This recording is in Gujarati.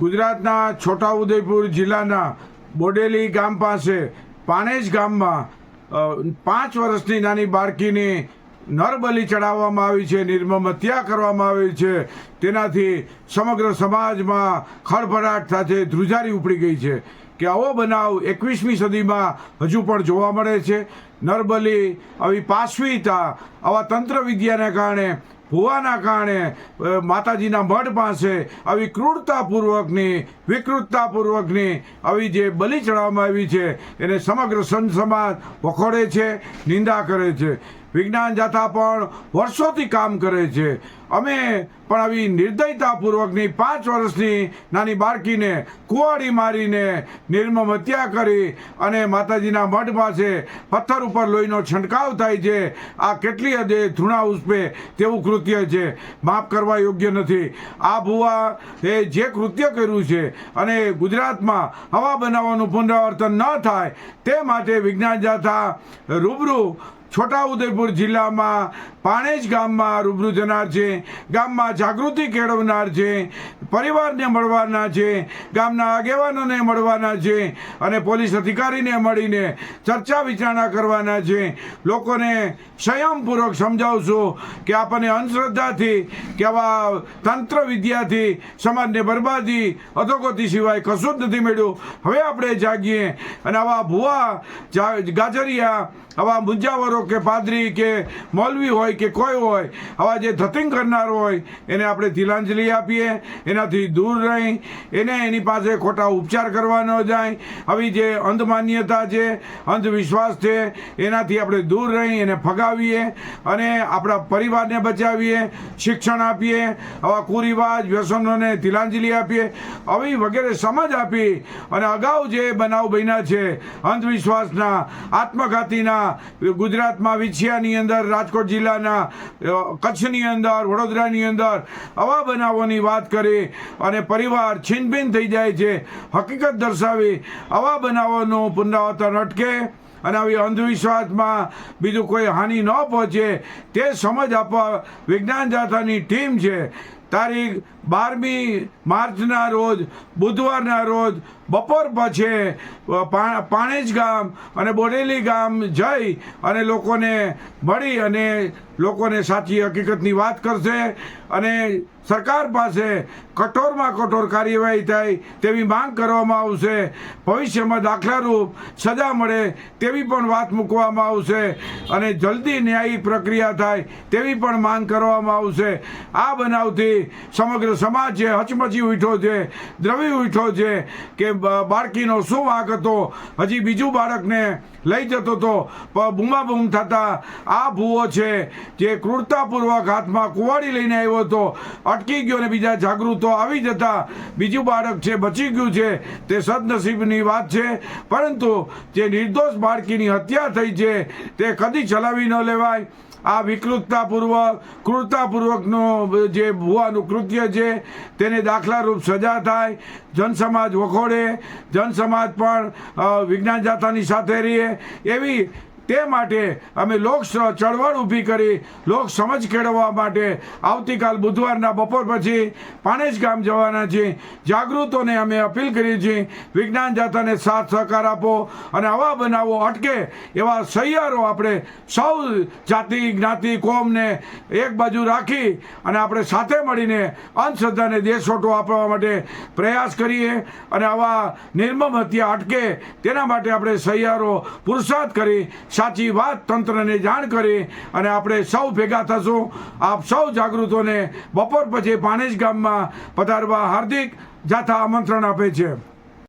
ગુજરાતના છોટાઉદેપુર જિલ્લાના બોડેલી ગામ પાસે, પાનેજ ગામમાં પાંચ વર્ષની નાની બાળકીની નરબલી ચડાવવામાં આવી છે, નિર્મમ હત્યા કરવામાં આવી છે. તેનાથી સમગ્ર સમાજમાં ખળભળાટ સાથે ધ્રુજારી ઉપડી ગઈ છે કે આવો બનાવ એકવીસમી સદીમાં હજુ પણ જોવા મળે છે. નરબલી આવી પાશવીતા આવા તંત્ર વિદ્યાને કારણે હોવાના કારણે માતાજીના મઢ પાસે આવી ક્રૂરતાપૂર્વકની, વિકૃતતાપૂર્વકની આવી જે બલિ ચડાવવામાં આવી છે, એને સમગ્ર સંત સમાજ વખોડે છે, નિંદા કરે છે. વિજ્ઞાન જાથા પણ વર્ષોથી કામ કરે છે. અમે પણ આવી નિર્દયતાપૂર્વકની પાંચ વર્ષની નાની બાળકીને કુવાડી મારીને નિર્મમ હત્યા કરી અને માતાજીના મઢ પાસે પથ્થર ઉપર લોહીનો છંટકાવ થાય છે. આ કેટલી હદે ધૃણા ઉષ્પે તેવું કૃત્ય છે. માફ કરવા યોગ્ય નથી. આ ભુવા એ જે કૃત્ય કર્યું છે અને ગુજરાતમાં હવા બનાવવાનું પુનરાવર્તન ન થાય તે માટે વિજ્ઞાન જાથા રૂબરૂ છોટાઉદેપુર જિલ્લામાં પાણેજ ગામમાં રૂબરૂ જનાર છે ગામમાં જાગૃતિ કેળવનાર છે પરિવારને મળવાના છે, ગામના આગેવાનોને મળવાના છે અને પોલીસ અધિકારીને મળીને ચર્ચા વિચારણા કરવાના છે. લોકોને સંયમપૂર્વક સમજાવશું કે આપણને અંધશ્રદ્ધાથી કે આવા તંત્ર વિદ્યાથી સમાજને બરબાદી, અધોગતિ સિવાય કશું જ નથી મળ્યું. હવે આપણે જાગીએ અને આવા ભુવા ગાજરિયા, આવા મુંજાવરો કે પાદરી કે મૌલવી હોય કે કોઈ હોય, આવા જે ધતિંગ કરનાર હોય, એને આપણે તિલાંજલિ આપીએ એનાથી દૂર રહી, એને એની પાસે ખોટા ઉપચાર કરવા ન જાય. આવી જે અંધમાન્યતા છે, અંધવિશ્વાસ છે, એનાથી આપણે દૂર રહી, એને ફગાવીએ અને આપણા પરિવારને બચાવીએ, શિક્ષણ આપીએ, આવા કુરિવાજ, વ્યસનોને તિલાંજલિ આપીએ, આવી વગેરે સમજ આપી અને અગાઉ જે બનાવ બન્યા છે, અંધવિશ્વાસના, આત્મઘાતીના, ગુજરાતમાં વિછિયાની અંદર, રાજકોટ જિલ્લાના કચ્છની અંદર, વડોદરાની અંદર, આવા બનાવોની વાત કરી અને પરિવાર છીનભીન થઈ જાય છે. હકીકત દર્શાવી આવા બનાવોનું પુનરાવર્તન અટકે અને આવી અંધવિશ્વાસમાં બીજું કોઈ હાનિ ન પહોંચે તે સમજ આપવા વિજ્ઞાન જાથાની ટીમ છે. તારીખ બારમી માર્ચના રોજ, બુધવારના રોજ, બપોર પછી પાણેજ ગામ અને બોડેલી ગામ જઈ અને લોકોને મળી અને લોકોને સાચી હકીકતની વાત કરશે અને સરકાર પાસે કઠોરમાં કઠોર કાર્યવાહી થાય તેવી માંગ કરવામાં આવશે. ભવિષ્યમાં દાખલારૂપ સજા મળે તેવી પણ વાત મૂકવામાં આવશે અને જલ્દી ન્યાયી પ્રક્રિયા થાય તેવી પણ માંગ કરવામાં આવશે. આ બનાવથી સમગ્ર સમાજ છે, હચમચી ઉઠ્યો છે, દ્રવી ઉઠ્યો છે કે બાળકીનો શું વાંક હતો? હજી બીજું બાળકને લઈ જતો હતો બૂમાબૂમ થતા આ ભૂવો છે જે ક્રૂરતાપૂર્વક હાથમાં કુવાડી લઈને આવ્યો હતો. અટકી ગયો ને બીજા જાગૃતો આવી જતા બીજું બાળક છે, બચી ગયું છે, તે સદનસીબની વાત છે. પરંતુ જે નિર્દોષ બાળકીની હત્યા થઈ છે, તે કદી ચલાવી ન લેવાય. આ વિકૃતતાપૂર્વક ક્રૂરતાપૂર્વકનું જે ભુવાનું કૃત્ય છે, તેને દાખલારૂપ સજા થાય. જનસમાજ વખોડે, જનસમાજ પણ વિજ્ઞાન જાતાની સાથે રહીએ. એવી તે માટે અમે લોક ચળવળ ઊભી કરી લોક સમજ કેળવવા માટે આવતીકાલ બુધવારના બપોર પછી પાણેજ ગામ જવાના છીએ. જાગૃતોને અમે અપીલ કરીએ છીએ, વિજ્ઞાન જાતાને સાથ સહકાર આપો અને આવા બનાવો અટકે એવા સહિયારો આપણે સૌ જાતિ, જ્ઞાતિ, કોમને એક બાજુ રાખી અને આપણે સાથે મળીને અંધશ્રદ્ધાને દેશોટો આપવા માટે પ્રયાસ કરીએ અને આવા નિર્મમ હત્યા અટકે તેના માટે આપણે સહિયારો પુરુષાર્થ કરી સાચી વાત તંત્રને જાણ કરી અને આપણે સૌ ભેગા થશું. આપ સૌ જાગૃતોને બપોર પછી પાણેજ ગામમાં પધારવા હાર્દિક જાથા આમંત્રણ આપે છે.